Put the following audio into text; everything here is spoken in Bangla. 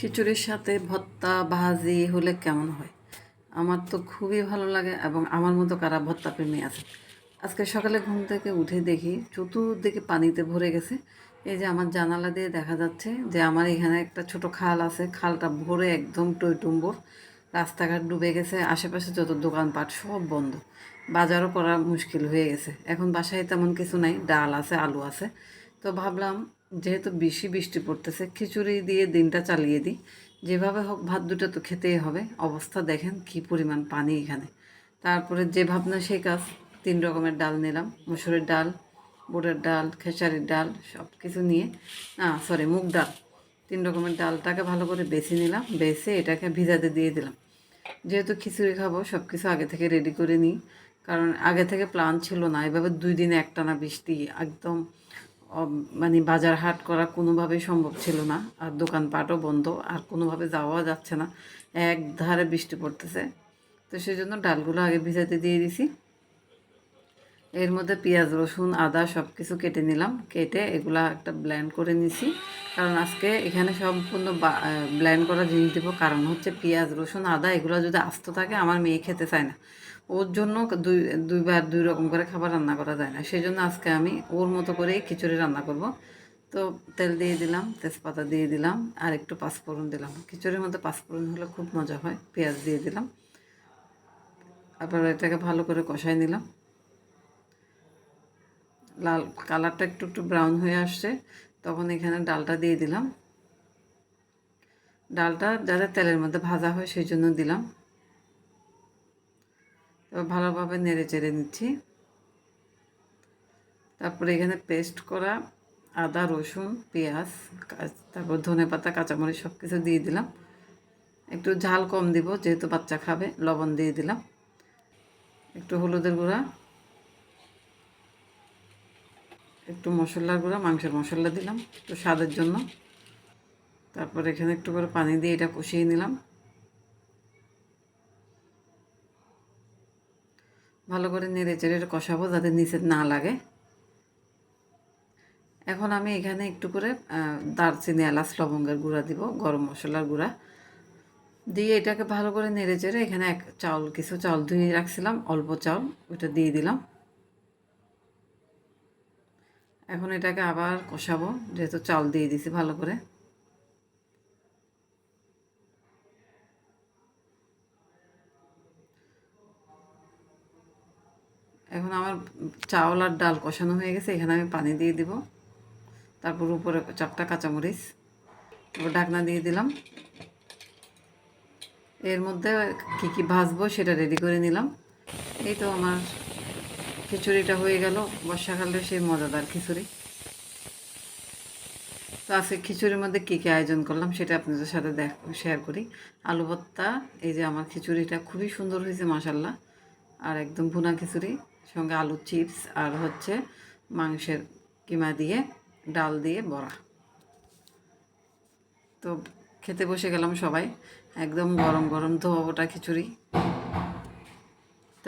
খিচুড়ির সাথে ভত্তা ভাজি হলে কেমন হয়? আমার তো খুবই ভালো লাগে এবং আমার মতো কারা ভর্তা প্রেমী আছে। আজকে সকালে ঘুম থেকে উঠে দেখি চতুর্দিকে পানিতে ভরে গেছে। এই যে আমার জানালা দিয়ে দেখা যাচ্ছে যে আমার এখানে একটা ছোট খাল আছে। খালটা ভরে একদম টইটুম্বর রাস্তাঘাট ডুবে গেছে। আশেপাশে যত দোকানপাট সব বন্ধ। বাজারও করা মুশকিল হয়ে গেছে। এখন বাসায় তেমন কিছু নাই। ডাল আছে, আলু আছে। তো ভাবলাম যেহেতু বেশি বৃষ্টি পড়তেছে, খিচুড়ি দিয়ে দিনটা চালিয়ে দিই। যেভাবে হোক ভাত দুটো তো খেতেই হবে। অবস্থা দেখেন কি পরিমাণ পানি এখানে। তারপরে যে ভাবনা, সেই কাজ। তিন রকমের ডাল নিলাম। মুসুরের ডাল বুটের ডাল, খেসারির ডাল সব কিছু নিয়ে। না সরি মুগ ডাল। তিন রকমের ডালটাকে ভালো করে বেছে নিলাম। বেছে এটাকে ভিজাতে দিয়ে দিলাম। যেহেতু খিচুড়ি খাব সব কিছু আগে থেকে রেডি করে নিই। কারণ আগে থেকে প্ল্যান ছিল না। এভাবে দুই দিনে একটানা বৃষ্টি, একদম মানে বাজার হাট করা কোনোভাবেই সম্ভব ছিল না, আর দোকানপাটও বন্ধ, আর কোনোভাবে যাওয়া যাচ্ছে না। এক ধারে বৃষ্টি পড়তেছে। তো সেই জন্য ডালগুলো আগে ভিজাতে দিয়ে দিছি। এর মধ্যে পেঁয়াজ, রসুন, আদা সব কিছু কেটে নিলাম। কেটে এগুলা একটা ব্ল্যান্ড করে নিছি। কারণ আজকে এখানে সম্পূর্ণ ব্ল্যান্ড করা জিনিস দেবো। কারণ হচ্ছে পেঁয়াজ, রসুন, আদা এগুলো যদি আস্ত থাকে আমার মেয়ে খেতে চায় না। ওর জন্য দুই, দুইবার দুই রকম করে খাবার রান্না করা যায় না। সেই জন্য আজকে আমি ওর মতো করেই খিচুড়ি রান্না করব। তো তেল দিয়ে দিলাম, তেজপাতা দিয়ে দিলাম, আর একটু পাঁচফোড়ন দিলাম। খিচুড়ির মধ্যে পাঁচফোড়ন হলে খুব মজা হয়। পেঁয়াজ দিয়ে দিলাম। তারপর এটাকে ভালো করে কষাই নিলাম। লাল কালারটা একটু একটু ব্রাউন হয়ে আসছে, তখন এখানে ডালটা দিয়ে দিলাম। ডালটা যাতে তেলের মধ্যে ভাজা হয় সেই জন্য দিলাম। এবার ভালোভাবে নেড়ে চেড়ে নিচ্ছি। তারপরে এখানে পেস্ট করা আদা, রসুন, পেঁয়াজ তারপর ধনে পাতা, কাঁচামরিচ সব কিছু দিয়ে দিলাম। একটু ঝাল কম দিব, যেহেতু বাচ্চা খাবে, লবণ দিয়ে দিলাম। একটু হলুদের গুঁড়া একটু মশলার গুঁড়া, মাংসের মশলা দিলাম একটু স্বাদের জন্য। তারপর এখানে একটু করে পানি দিয়ে এটা কষিয়ে নিলাম। ভালো করে নেড়ে চেড়ে কষাবো যাতে নিচে না লাগে। এখন আমি এখানে একটু করে দারচিনি, এলাচ, লবঙ্গের গুঁড়া দিব, গরম মশলার গুঁড়া। দিয়ে এটাকে ভালো করে নেড়ে চেড়ে এখানে এক চাউল, কিছু চাউল ধুয়ে রাখছিলাম, অল্প চাউল ওটা দিয়ে দিলাম। এখন এটাকে আবার কষাবো, যেহেতু চাল দিয়ে দিছি ভালো করে। এখন আমার চাউল আর ডাল কষানো হয়ে গেছে, এখানে আমি পানি দিয়ে দিব। তারপর উপরে চারটা কাঁচামরিচ, তারপর ঢাকনা দিয়ে দিলাম। এর মধ্যে কি কি ভাজবো সেটা রেডি করে নিলাম। এই তো আমার খিচুড়িটা হয়ে গেল। বর্ষাকালে সেই মজাদার খিচুড়ি। তো আজকে খিচুড়ির মধ্যে কী কী আয়োজন করলাম সেটা আপনাদের সাথে দেখ শেয়ার করি। আলু ভর্তা, এই যে আমার খিচুড়িটা খুবই সুন্দর হয়েছে মাসাল্লাহ আর একদম ভুনা খিচুড়ি, সঙ্গে আলু চিপস আর হচ্ছে মাংসের কিমা দিয়ে, ডাল দিয়ে বড়া। তো খেতে বসে গেলাম সবাই। একদম গরম গরম ধোয়া খিচুড়ি।